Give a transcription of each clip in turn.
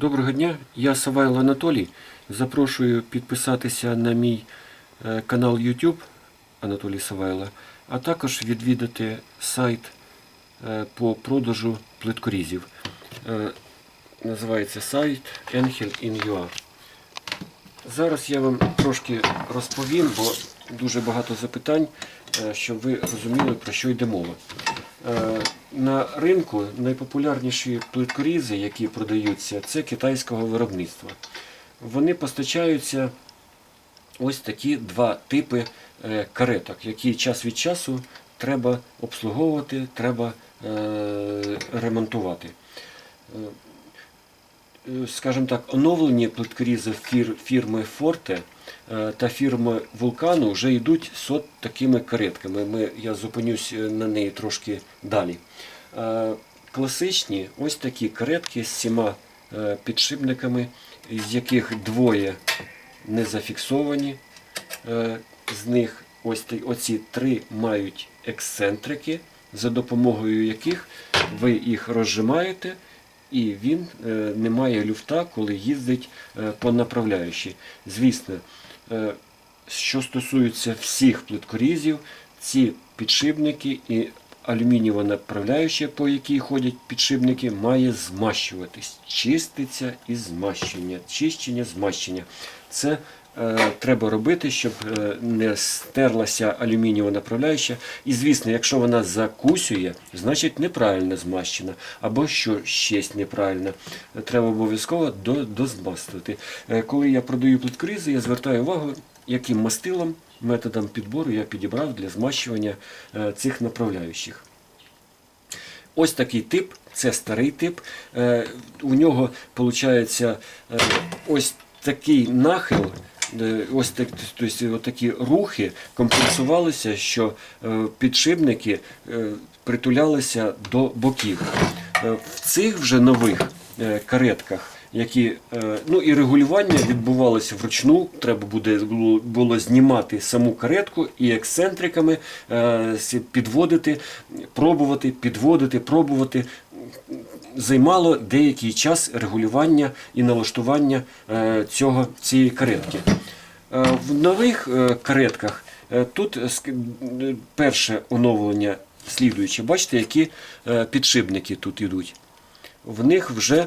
Доброго дня, я Савайло Анатолій. Запрошую підписатися на мій е, канал YouTube Анатолій Савайло, а також відвідати сайт е, по продажу плиткорізів. Е, Називається сайт Angel.in.ua. Зараз я вам трошки розповім, бо дуже багато запитань, щоб ви розуміли, про що йде мова. Е, На ринку найпопулярніші плиткорізи, які продаються, це китайського виробництва. Вони постачаються ось такі два типи е, кареток, які час від часу треба обслуговувати, треба е, ремонтувати. Скажімо так, оновлені плиткорізи фір, фірми Форте е, та фірми Вулкану вже йдуть з от такими каретками. Ми, я зупинюсь е, на неї трошки далі. Е, Класичні ось такі каретки з сіма підшипниками, з яких двоє не зафіксовані. З них ось оці три мають ексцентрики, за допомогою яких ви їх розжимаєте, і він е, не має люфта, коли їздить е, по направляючій. Звісно, е, що стосується всіх плиткорізів, ці підшипники і алюмінієва направляюча, по якій ходять підшипники, має змащуватись. Чиститься і змащення. Чищення, змащення. Це треба робити, щоб е, не стерлася алюмінієва направляюча. І звісно, якщо вона закусює, значить неправильно змащена. Або що щось неправильно. Е, Треба обов'язково до, дозмастувати. Е, коли я продаю плиткорізи, я звертаю увагу, яким мастилом, методом підбору я підібрав для змащування е, цих направляючих. Ось такий тип, це старий тип. Е, У нього виходить ось такий нахил. Е, Ось так, тобто, такі рухи компенсувалися, що е, підшипники е, притулялися до боків. Е, В цих вже нових е, каретках, які е, ну і регулювання відбувалося вручну, треба буде було, знімати саму каретку і ексцентриками е, підводити, пробувати, підводити, пробувати. Займало деякий час регулювання і налаштування е, цього, цієї каретки. Е, В нових е, каретках тут перше оновлення слідуюче. Бачите, які підшипники тут йдуть. В них вже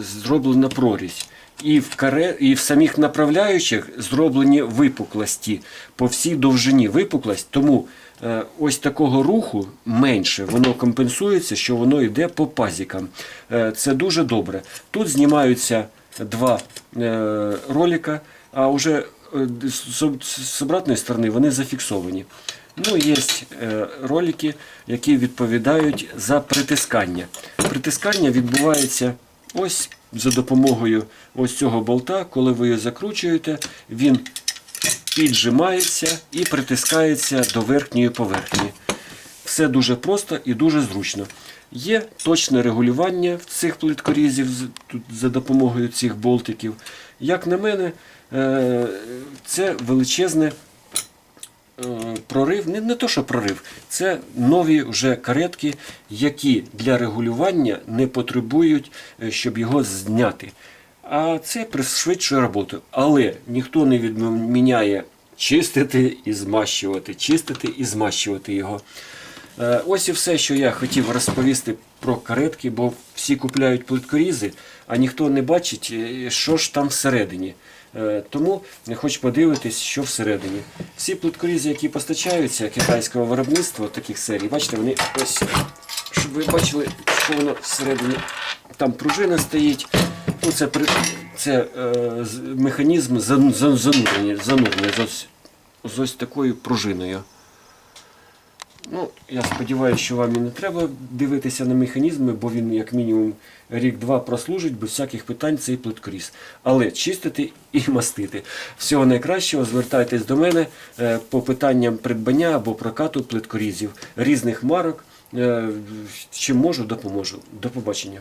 зроблена прорізь. І в, каре, і в самих направляючих зроблені випуклості по всій довжині випуклость, тому е, ось такого руху менше, воно компенсується, що воно йде по пазікам. Е, це дуже добре. Тут знімаються два е, ролика, а вже з, обратної сторони вони зафіксовані. Ну, є ролики, які відповідають за притискання. Притискання відбувається ось за допомогою ось цього болта, коли ви його закручуєте, він піджимається і притискається до верхньої поверхні. Все дуже просто і дуже зручно. Є точне регулювання цих плиткорізів за допомогою цих болтиків. Як на мене, е, це величезне прорив, не, не то, що прорив, це нові вже каретки, які для регулювання не потребують, е, щоб його зняти. А це пришвидшує роботу. Але ніхто не відміняє чистити і змащувати, чистити і змащувати його. Е, Ось і все, що я хотів розповісти про каретки, бо всі купляють плиткорізи, а ніхто не бачить, е, що ж там всередині. Е, Тому хочу подивитись, що всередині. Всі плиткорізи, які постачаються китайського виробництва таких серій, бачите, вони ось, щоб ви бачили, що воно всередині. Там пружина стоїть. Ну, це, це е, механізм зан- зан- занурення, занурення з ось такою пружиною. Ну, я сподіваюся, що вам і не треба дивитися на механізми, бо він як мінімум рік-два прослужить без всяких питань цей плиткоріз. Але чистити і мастити. Всього найкращого звертайтесь до мене е, по питанням придбання або прокату плиткорізів різних марок. Е, Чим можу, допоможу. До побачення.